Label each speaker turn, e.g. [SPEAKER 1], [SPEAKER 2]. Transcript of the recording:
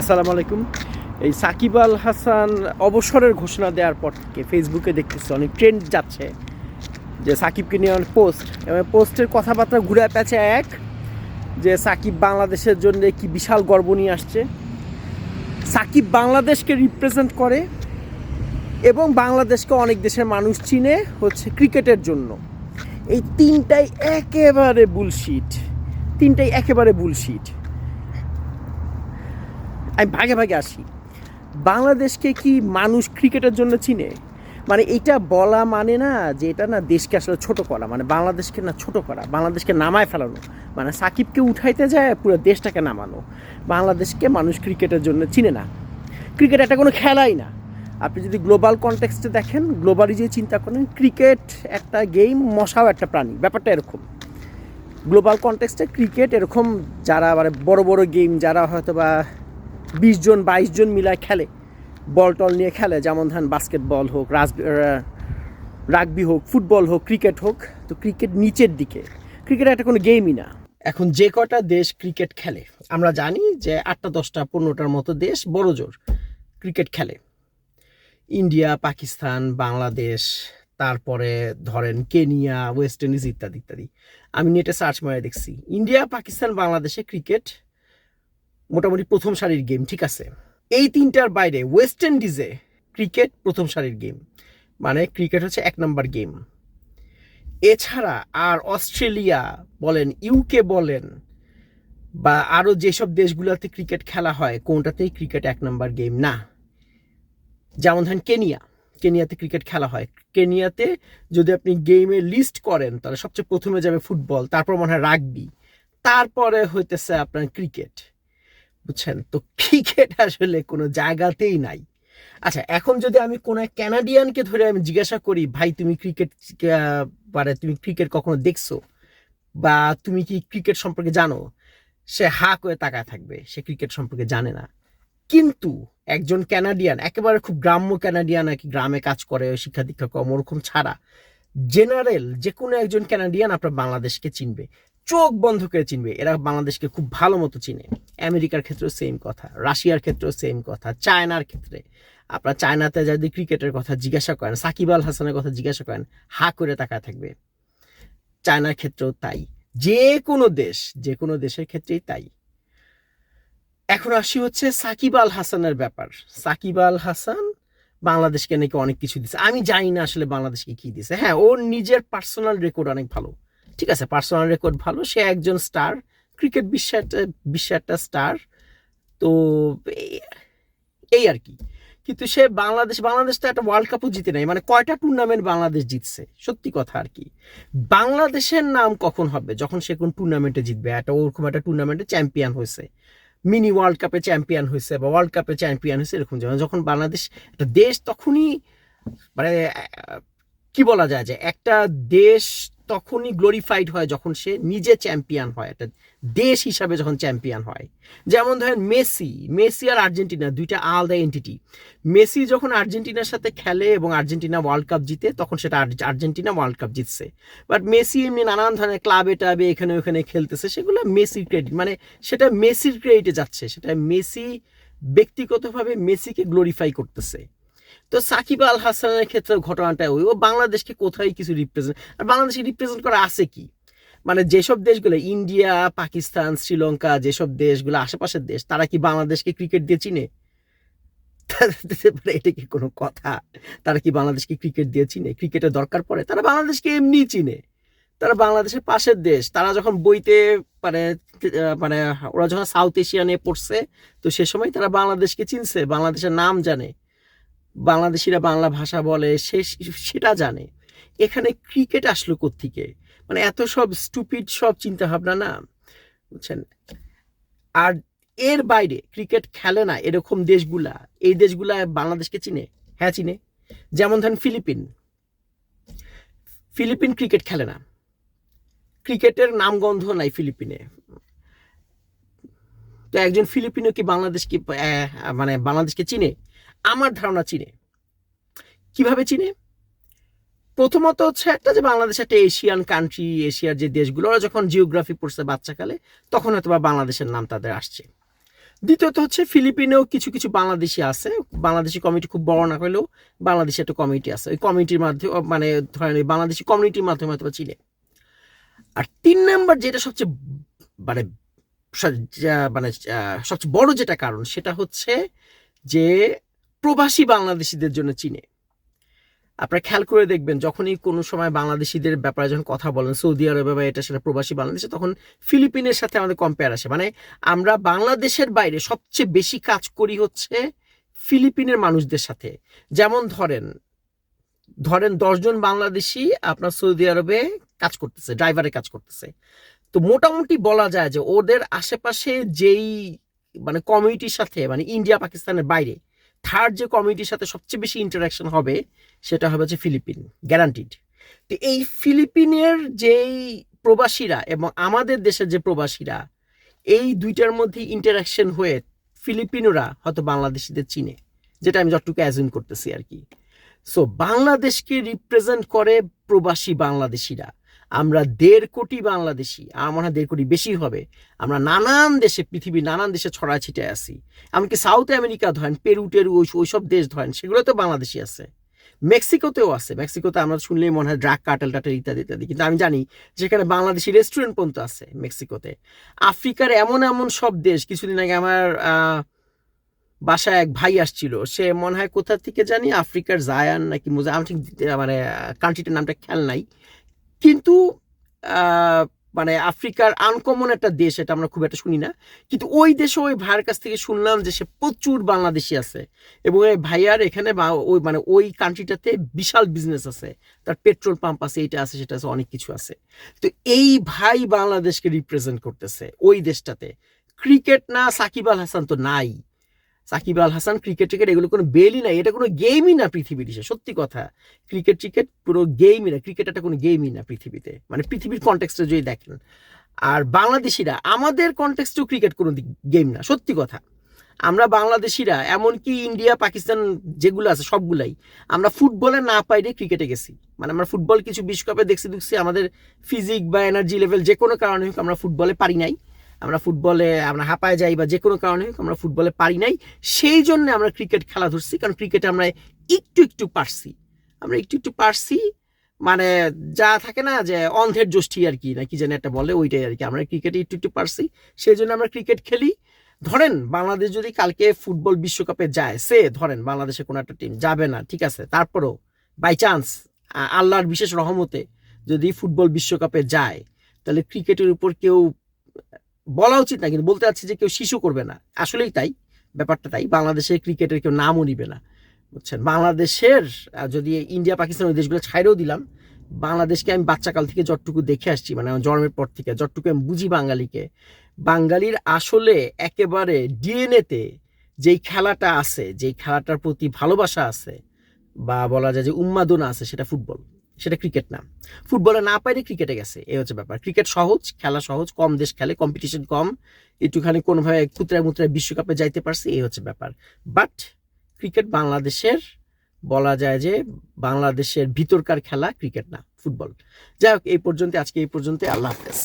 [SPEAKER 1] আসসালামু আলাইকুম। এই সাকিব আল হাসান অবসরের ঘোষণা দেওয়ার পর থেকে ফেসবুকে দেখতেছি অনেক ট্রেন্ড যাচ্ছে। যে সাকিবকে নিয়ে অনেক পোস্ট এবং পোস্টের কথাবার্তা ঘুরে পেঁচে এক, যে সাকিব বাংলাদেশের জন্য কি বিশাল গর্ব নিয়ে আসছে। সাকিব বাংলাদেশকে রিপ্রেজেন্ট করে, এবং বাংলাদেশকে অনেক দেশের মানুষ চিনে হচ্ছে ক্রিকেটের জন্য। এই তিনটাই একেবারে বুলশিট তিনটাই একেবারে বুলশিট আমি ভাগে ভাগে আসি। বাংলাদেশকে কি মানুষ ক্রিকেটের জন্য চিনে? মানে এটা বলা মানে না যে এটা না দেশকে আসলে ছোট করা মানে বাংলাদেশকে না ছোট করা, বাংলাদেশকে নামায় ফেলানো। মানে সাকিবকে উঠাইতে যায়, পুরো দেশটাকে নামানো। বাংলাদেশকে মানুষ ক্রিকেটের জন্য চিনে না। ক্রিকেট একটা কোনো খেলাই না। আপনি যদি গ্লোবাল কনটেক্সটে দেখেন, গ্লোবালি যে চিন্তা করেন, ক্রিকেট একটা গেম, মশাও একটা প্রাণী, ব্যাপারটা এরকম। গ্লোবাল কনটেক্সটে ক্রিকেট এরকম যারা মানে বড় বড় গেম, যারা হয়তো বা বিশ জন, বাইশ জন মিলায় খেলে। বল টল নিয়ে খেলে, যেমন ধরেন বাস্কেটবল হোক রাজ রাগবি হোক ফুটবল হোক ক্রিকেট হোক। তো ক্রিকেট নিচের দিকে। ক্রিকেট একটা কোনো গেমই না। এখন যে কটা দেশ ক্রিকেট খেলে? আমরা জানি যে আটটা, দশটা, পনেরোটার মতো দেশ বড় জোর ক্রিকেট খেলে। ইন্ডিয়া, পাকিস্তান, বাংলাদেশ, তারপরে ধরেন কেনিয়া ওয়েস্ট ইন্ডিজ ইত্যাদি ইত্যাদি। আমি নেটে সার্চ মারে দেখছি। ইন্ডিয়া, পাকিস্তান, বাংলাদেশে ক্রিকেট মোটামুটি প্রথম সারির গেম, ঠিক আছে? এই তিনটার বাইরে ওয়েস্ট ইন্ডিজে ক্রিকেট প্রথম সারির গেম মানে ক্রিকেট হচ্ছে এক নম্বর গেম। এছাড়া আর অস্ট্রেলিয়া বলেন ইউকে বলেন, বা আরও যেসব দেশগুলোতে ক্রিকেট খেলা হয়, কোনটাতেই ক্রিকেট এক নম্বর গেম না। যেমন ধরেন কেনিয়া, কেনিয়াতে ক্রিকেট খেলা হয়। কেনিয়াতে যদি আপনি গেমে লিস্ট করেন, তাহলে সবচেয়ে প্রথমে যাবে ফুটবল তারপর মনে হয় রাগবি তারপরে হইতেছে আপনার ক্রিকেট বুঝছেন? তো ক্রিকেট আসলে কোনো জায়গাতেই নাই। আচ্ছা এখন যদি আমি কোনো এক ক্যানাডিয়ানকে ধরে আমি জিজ্ঞাসা করি, ভাই, তুমি ক্রিকেট মানে তুমি ক্রিকেট কখনো দেখছ? বা তুমি কি ক্রিকেট সম্পর্কে জানো? সে হা করে তাকায় থাকবে, সে ক্রিকেট সম্পর্কে জানে না। কিন্তু একজন ক্যানাডিয়ান একেবারে খুব গ্রাম্য ক্যানাডিয়ান আর কি, গ্রামে কাজ করে শিক্ষা দীক্ষা কম, ওরকম ছাড়া জেনারেল যে কোনো একজন ক্যানাডিয়ান আপনার বাংলাদেশকে চিনবে। চোখ বন্ধ করে চিনবে। এরা বাংলাদেশকে খুব ভালো মতো চিনে। আমেরিকার ক্ষেত্রেও সেম কথা, রাশিয়ার ক্ষেত্রেও সেম কথা, চায়নার ক্ষেত্রে। আপনার চায়নাতে যদি ক্রিকেটের কথা জিজ্ঞাসা করেন, সাকিব আল হাসানের কথা জিজ্ঞাসা করেন, হা করে তাকায় থাকবে। চায়নার ক্ষেত্রেও তাই। যে কোনো দেশ, যে কোনো দেশের ক্ষেত্রেই তাই। এখন আসি হচ্ছে সাকিব আল হাসানের ব্যাপার। সাকিব আল হাসান বাংলাদেশকে নাকি অনেক কিছু দিছে। আমি জানি না আসলে বাংলাদেশকে কি দিছে। হ্যাঁ ওর নিজের পার্সোনাল রেকর্ড অনেক ভালো। ঠিক আছে পার্সোনাল রেকর্ড ভালো, সে একজন স্টার ক্রিকেট বিশ্বে একটা বিশ্বে একটা স্টার তো এই- আর কি কিন্তু সে বাংলাদেশ বাংলাদেশ তো একটা ওয়ার্ল্ড কাপও জিতে নাই মানে কয়টা টুর্নামেন্ট বাংলাদেশ জিতছে, সত্যি কথা আর কি বাংলাদেশের নাম কখন হবে? যখন সে কোন টুর্নামেন্টে জিতবে, একটা ওরকম একটা টুর্নামেন্টে চ্যাম্পিয়ন হয়েছে মিনি ওয়ার্ল্ড কাপে চ্যাম্পিয়ন হয়েছে বা ওয়ার্ল্ড কাপে চ্যাম্পিয়ন হয়েছে, এরকম যেমন যখন বাংলাদেশ, একটা দেশ তখনই মানে কি বলা যায় যে একটা দেশ তখনই গ্লোরিফাইড হয় যখন সে নিজে চ্যাম্পিয়ন হয়, একটা দেশ হিসাবে যখন চ্যাম্পিয়ন হয়। যেমন ধরেন মেসি মেসি আর আর্জেন্টিনা দুইটা আলাদা এন্টিটি মেসি যখন আর্জেন্টিনার সাথে খেলে এবং আর্জেন্টিনা ওয়ার্ল্ড কাপ জিতে, তখন সেটা আর্জেন্টিনা ওয়ার্ল্ড কাপ জিতছে। বাট মেসি এমনি নানান ধরনের ক্লাবে টাবে এখানে ওখানে খেলতেছে, সেগুলো মেসির ক্রেডিট মানে সেটা মেসির ক্রেডিটে যাচ্ছে, সেটা মেসি ব্যক্তিগতভাবে মেসিকে গ্লোরিফাই করতেছে। তো সাকিব আল হাসানের ক্ষেত্রে ঘটনাটা ওই, ও বাংলাদেশকে কোথায় কিছু রিপ্রেজেন্ট আর বাংলাদেশকে রিপ্রেজেন্ট করা আছে কি? মানে যেসব দেশগুলো, ইন্ডিয়া, পাকিস্তান, শ্রীলঙ্কা, যেসব দেশগুলো, আশেপাশের দেশ, তারা কি বাংলাদেশকে ক্রিকেট দিয়ে চিনে? এটা কি কোনো কথা? তারা কি বাংলাদেশকে ক্রিকেট দিয়ে চিনে? ক্রিকেটের দরকার পড়ে? তারা বাংলাদেশকে এমনি চিনে। তারা বাংলাদেশের পাশের দেশ। তারা যখন বইতে মানে মানে ওরা যখন সাউথ এশিয়া নিয়ে পড়ছে, তো সে সময় তারা বাংলাদেশকে চিনছে, বাংলাদেশের নাম জানে। বাংলাদেশিরা বাংলা ভাষা বলে সে সেটা জানে। এখানে ক্রিকেট আসলো কোত্থেকে? মানে এত সব স্টুপিড সব চিন্তা ভাবনা না? বুঝছেন? আর এর বাইরে ক্রিকেট খেলে না এরকম দেশগুলা। এই দেশগুলা বাংলাদেশকে চিনে? হ্যাঁ চিনে। যেমন ধরেন ফিলিপিন। ফিলিপিন ক্রিকেট খেলে না। ক্রিকেটের নামগন্ধ নাই ফিলিপিনে। তো একজন ফিলিপিনো কি বাংলাদেশকে আহ, মানে বাংলাদেশকে চিনে? আমার ধারণা চিনে। কীভাবে চিনে? প্রথমত হচ্ছে একটা যে বাংলাদেশ, একটা এশিয়ান কান্ট্রি এশিয়ার যে দেশগুলো, ওরা যখন জিওগ্রাফি পড়ছে বাচ্চাকালে, তখন হয়তো বা বাংলাদেশের নাম তাদের আসছে। দ্বিতীয়ত হচ্ছে ফিলিপিনেও কিছু কিছু বাংলাদেশি আছে। বাংলাদেশি কমিটি খুব বড় না হলেও বাংলাদেশি একটা কমিটি আছে। ওই কমিটির মাধ্যমে মানে ধরেন ওই বাংলাদেশি কমিউনিটির মাধ্যমে হয়তো চিনে। আর তিন নাম্বার যেটা সবচেয়ে মানে মানে সবচেয়ে বড় যেটা কারণ, সেটা হচ্ছে যে প্রবাসী বাংলাদেশিদের জন্য চিনে। আপনারা খেয়াল করে দেখবেন, যখনই কোনো সময় বাংলাদেশিদের ব্যাপারে যখন কথা বলেন, সৌদি আরবে বা এটা সেটা প্রবাসী বাংলাদেশে, তখন ফিলিপিনের সাথে আমাদের কম্পেয়ার আসে। মানে আমরা বাংলাদেশের বাইরে সবচেয়ে বেশি কাজ করি হচ্ছে ফিলিপিনের মানুষদের সাথে। যেমন ধরেন ধরেন দশজন বাংলাদেশি আপনার সৌদি আরবে কাজ করতেছে ড্রাইভারে কাজ করতেছে। তো মোটামুটি বলা যায় যে ওদের আশেপাশে যেই মানে কমিউনিটির সাথে মানে ইন্ডিয়া, পাকিস্তানের বাইরে থার্ড যে কমিউনিটির সাথে সবচেয়ে বেশি ইন্টারাকশন হবে, সেটা হবে হচ্ছে ফিলিপিন গ্যারান্টিড তো এই ফিলিপিনের যেই প্রবাসীরা এবং আমাদের দেশের যে প্রবাসীরা, এই দুইটার মধ্যে ইন্টারাকশন হয়ে ফিলিপিনোরা হয়তো বাংলাদেশিদের চিনে, যেটা আমি যতটুকু অ্যাজুম করতেছি আর কি। সো বাংলাদেশকে রিপ্রেজেন্ট করে প্রবাসী বাংলাদেশিরা। আমরা দেড় কোটি বাংলাদেশি, আমার হয় দেড় কোটি বেশি হবে, আমরা নানান দেশে, পৃথিবীর নানান দেশে ছড়া ছিটায় আছি। এমনকি সাউথ আমেরিকা ধরেন পেরু টেরু ওই ওইসব দেশ ধরেন, সেগুলোতেও বাংলাদেশি আছে। মেক্সিকোতেও আছে মেক্সিকোতে আমরা শুনলেই মনে হয় ড্রাগ কাটেল টাটেল ইত্যাদি ইত্যাদি। কিন্তু আমি জানি যেখানে বাংলাদেশি রেস্টুরেন্ট পর্যন্ত আছে মেক্সিকোতে আফ্রিকার এমন এমন সব দেশ, কিছুদিন আগে আমার বাসায় এক ভাই আসছিল, সে মনে হয় কোথা থেকে জানি আফ্রিকার জায়ান নাকি মুজা আমি ঠিক মানে কান্ট্রিটার নামটা খেয়াল নাই। কিন্তু মানে আফ্রিকার আনকমন একটা দেশ, এটা আমরা খুব একটা শুনি না। কিন্তু ওই দেশে ওই ভাইয়ের কাছ থেকে শুনলাম যে সে প্রচুর বাংলাদেশি আছে এবং এই ভাইয়ার এখানে বা- ওই মানে ওই কান্ট্রিটাতে বিশাল বিজনেস আছে। তার পেট্রোল পাম্প আছে, এটা আছে, সেটা আছে, অনেক কিছু আছে। তো এই ভাই বাংলাদেশকে রিপ্রেজেন্ট করতেছে ওই দেশটাতে। ক্রিকেট না সাকিব আল হাসান তো নাই। সাকিব আল হাসান ক্রিকেট টিকেট এগুলো কোনো বেলই নাই। এটা কোনো গেমই না পৃথিবীর সত্যি কথা। ক্রিকেট টিকেট পুরো গেমই না ক্রিকেট একটা কোনো গেমই না পৃথিবীতে। মানে পৃথিবীর কন্টেক্সটে যদি দেখেন। আর বাংলাদেশিরা, আমাদের কন্টেক্সটেও ক্রিকেট কোনো গেম না, সত্যি কথা। আমরা বাংলাদেশিরা, এমনকি ইন্ডিয়া পাকিস্তান যেগুলো আছে, সবগুলাই, আমরা ফুটবলে না পাইলে ক্রিকেটে গেছি। মানে আমরা ফুটবল কিছু বিশ্বকাপে দেখছি দেখছি আমাদের ফিজিক বা এনার্জি লেভেল যে কোনো কারণে হোক আমরা ফুটবলে পারি নাই। আমরা ফুটবলে, আমরা হাঁপায় যাই বা যে কোনো কারণে আমরা ফুটবলে পারি নাই, সেই জন্য আমরা ক্রিকেট খেলা ধরছি। কারণ ক্রিকেটে আমরা একটু একটু পারছি। আমরা একটু একটু পারছি মানে যা থাকে না যে অন্ধের গোষ্ঠী আর কি, না কি জানি একটা বলে, ওইটাই আর কি। আমরা ক্রিকেটে একটু একটু পারছি, সেই জন্য আমরা ক্রিকেট খেলি। ধরেন বাংলাদেশ যদি কালকে ফুটবল বিশ্বকাপে যায়, সে ধরেন বাংলাদেশে কোনো একটা টিম যাবে না, ঠিক আছে? তারপরেও বাই চান্স আল্লাহর বিশেষ রহমতে যদি ফুটবল বিশ্বকাপে যায়, তাহলে ক্রিকেটের উপর কেউ বলা উচিত না, কিন্তু বলতে চাচ্ছি যে কেউ শিশু করবে না। আসলেই তাই, ব্যাপারটা তাই। বাংলাদেশের ক্রিকেটের কেউ নামও নিবে না, বুঝছেন? বাংলাদেশের যদি ইন্ডিয়া, পাকিস্তান ওই দেশগুলো ছাইরেও দিলাম, বাংলাদেশকে আমি বাচ্চাকাল থেকে যতটুকু দেখে আসছি মানে আমার জন্মের পর থেকে, যতটুকু আমি বুঝি বাঙালিকে, বাঙালির আসলে একেবারে ডিএনএতে যেই খেলাটা আছে, যেই খেলাটার প্রতি ভালোবাসা আছে, বা বলা যায় যে উন্মাদনা আছে, সেটা ফুটবল। সেটা ক্রিকেট না। ফুটবলে না পাইলে ক্রিকেটে গেছে, এই হচ্ছে ব্যাপার। ক্রিকেট সহজ, খেলা সহজ, কম দেশ খেলে কম্পিটিশন কম। একটুখানি কোনোভাবে কুতরায় মুতরায় বিশ্বকাপে যাইতে পারছে, এই হচ্ছে ব্যাপার। বাট ক্রিকেট বাংলাদেশের, বলা যায় যে বাংলাদেশের ভিতরকার খেলা ক্রিকেট না, ফুটবল। যাই হোক, এই পর্যন্ত আজকে এই পর্যন্ত আল্লাহ হাফেজ।